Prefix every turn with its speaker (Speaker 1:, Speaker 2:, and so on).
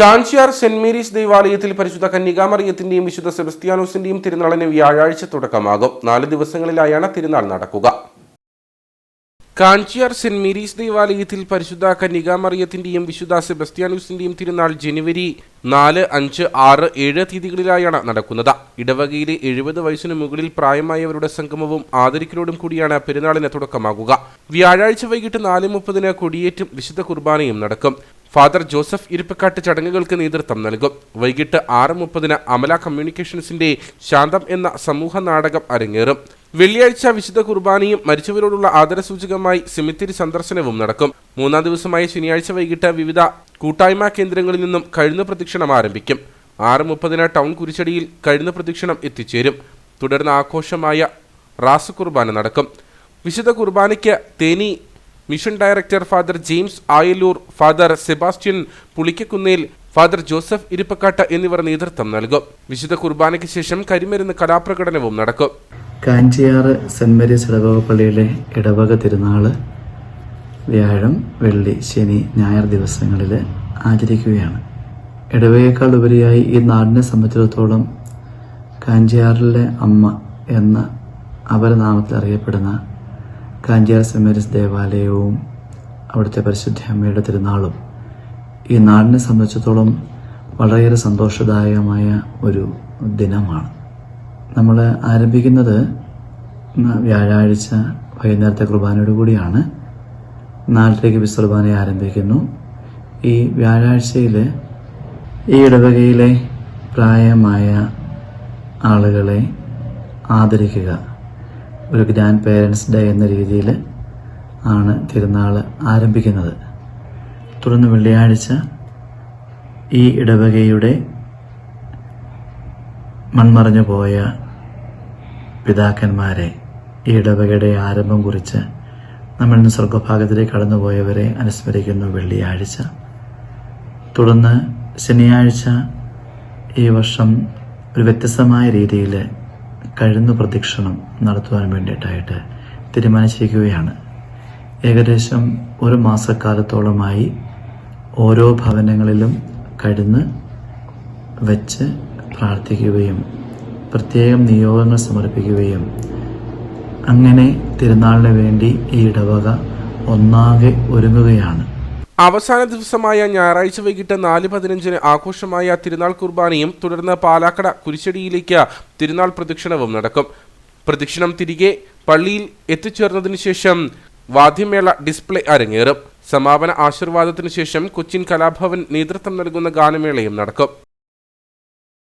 Speaker 1: Kanchiyar saint Mary's ദേവാലയത്തിൽ പരിശുദ്ധ കന്യകാമറിയത്തിന്റെയും വിശുദ്ധ സെബസ്ത്യാനോസിന്റെയും തിരുനാളിന് വ്യാഴാഴ്ച തുടക്കമാകും. നാല് ദിവസങ്ങളിലായാണ് തിരുനാൾ നടക്കുക. കാഞ്ചിയാർ സെന്റ് മേരീസ് ദേവാലയത്തിൽ പരിശുദ്ധ കന്യകാമറിയത്തിന്റെയും വിശുദ്ധ സെബസ്ത്യാനൂസിന്റെയും തിരുനാൾ ജനുവരി നാല് അഞ്ച് ആറ് ഏഴ് തീയതികളിലായാണ് നടക്കുന്നത്. ഇടവകയിലെ എഴുപത് വയസ്സിനു മുകളിൽ പ്രായമായവരുടെ സംഗമവും ആദരിക്കലോടും കൂടിയാണ് പെരുന്നാളിന് തുടക്കമാകുക. വ്യാഴാഴ്ച വൈകിട്ട് നാല് മുപ്പതിന് കൊടിയേറ്റും വിശുദ്ധ കുർബാനയും നടക്കും. ഫാദർ ജോസഫ് ഇരിപ്പക്കാട്ട് ചടങ്ങുകൾക്ക് നേതൃത്വം നൽകും. വൈകിട്ട് ആറ് മുപ്പതിന് അമല കമ്മ്യൂണിക്കേഷൻസിന്റെ ശാന്തം എന്ന സമൂഹ നാടകം അരങ്ങേറും. വെള്ളിയാഴ്ച വിശുദ്ധ കുർബാനയും മരിച്ചവരോടുള്ള ആദരസൂചകമായി സിമിത്തിരി സന്ദർശനവും നടക്കും. മൂന്നാം ദിവസമായ ശനിയാഴ്ച വൈകിട്ട് വിവിധ കൂട്ടായ്മ കേന്ദ്രങ്ങളിൽ നിന്നും കഴുന്ന പ്രദക്ഷിണം ആരംഭിക്കും. ആറ് മുപ്പതിന് ടൗൺ കുരിശടിയിൽ കഴുന്ന പ്രദക്ഷിണം എത്തിച്ചേരും. തുടർന്ന് ആഘോഷമായ റാസ് കുർബാന നടക്കും. വിശുദ്ധ കുർബാനയ്ക്ക് Theni mission director father James Ayaloor father Sebastian Pulikkakunnel father Joseph Irippakkatta എന്നിവർ നേതൃത്വം നൽകും. വിശുദ്ധ കുർബാനയ്ക്ക് ശേഷം കരിമരുന്ന് കലാപ്രകടനവും നടക്കും.
Speaker 2: കാഞ്ചിയാറ് സെന്റ് മേരീസ് ഇടവക പള്ളിയിലെ ഇടവക തിരുനാൾ വ്യാഴം വെള്ളി ശനി ഞായർ ദിവസങ്ങളിൽ ആചരിക്കുകയാണ്. ഇടവകയേക്കാൾ ഉപരിയായി ഈ നാടിനെ സംബന്ധിച്ചിടത്തോളം കാഞ്ചിയാറിലെ അമ്മ എന്ന അപരനാമത്തിൽ അറിയപ്പെടുന്ന കാഞ്ചിയാർ സെമേരിസ് ദേവാലയവും അവിടുത്തെ പരിശുദ്ധ അമ്മയുടെ തിരുനാളും ഈ നാടിനെ സംബന്ധിച്ചിടത്തോളം വളരെയേറെ സന്തോഷദായകമായ ഒരു ദിനമാണ്. നമ്മൾ ആരംഭിക്കുന്നത് വ്യാഴാഴ്ച വൈകുന്നേരത്തെ കുർബാനയോട് കൂടിയാണ്. നാലരയ്ക്ക് വിശ്രബാന ആരംഭിക്കുന്നു. ഈ വ്യാഴാഴ്ചയിൽ ഈ ഇടവകയിലെ പ്രായമായ ആളുകളെ ആദരിക്കുക. ഒരു ഗ്രാൻഡ് പേരൻസ് ഡേ എന്ന രീതിയിൽ ആണ് തിരുനാൾ ആരംഭിക്കുന്നത്. തുടർന്ന് വെള്ളിയാഴ്ച ഈ ഇടവകയുടെ മൺമറഞ്ഞു പോയ പിതാക്കന്മാരെ ഈ ഇടവകയുടെ ആരംഭം കുറിച്ച് നമ്മൾ ഇന്ന് സ്വർഗഭാഗത്തിലേക്ക് കടന്നുപോയവരെ അനുസ്മരിക്കുന്നു വെള്ളിയാഴ്ച. തുടർന്ന് ശനിയാഴ്ച ഈ വർഷം ഒരു വ്യത്യസ്തമായ രീതിയിൽ കഴുന്നു പ്രദക്ഷിണം നടത്തുവാൻ വേണ്ടിയിട്ടായിട്ട് തീരുമാനിച്ചിരിക്കുകയാണ്. ഏകദേശം ഒരു മാസക്കാലത്തോളമായി ഓരോ ഭവനങ്ങളിലും കഴുന്ന് വെച്ച് പ്രാർത്ഥിക്കുകയും പ്രത്യേകം നിയോഗങ്ങൾ സമർപ്പിക്കുകയും അങ്ങനെ തിരുനാളിന് വേണ്ടി ഈ ഇടവക ഒന്നാകെ ഒരുങ്ങുകയാണ്.
Speaker 1: അവസാന ദിവസമായ ഞായറാഴ്ച വൈകിട്ട് നാല് പതിനഞ്ചിന് ആഘോഷമായ തിരുനാൾ കുർബാനയും തുടർന്ന് പാലാക്കട കുരിശടിയിലേക്ക് തിരുനാൾ പ്രദക്ഷിണവും നടക്കും. പ്രദക്ഷിണം തിരികെ പള്ളിയിൽ എത്തിച്ചേർന്നതിന് ശേഷം വാദ്യമേള ഡിസ്പ്ലേ അരങ്ങേറും. സമാപന ആശീർവാദത്തിനു ശേഷം കൊച്ചിൻ കലാഭവൻ നേതൃത്വം നൽകുന്ന ഗാനമേളയും നടക്കും.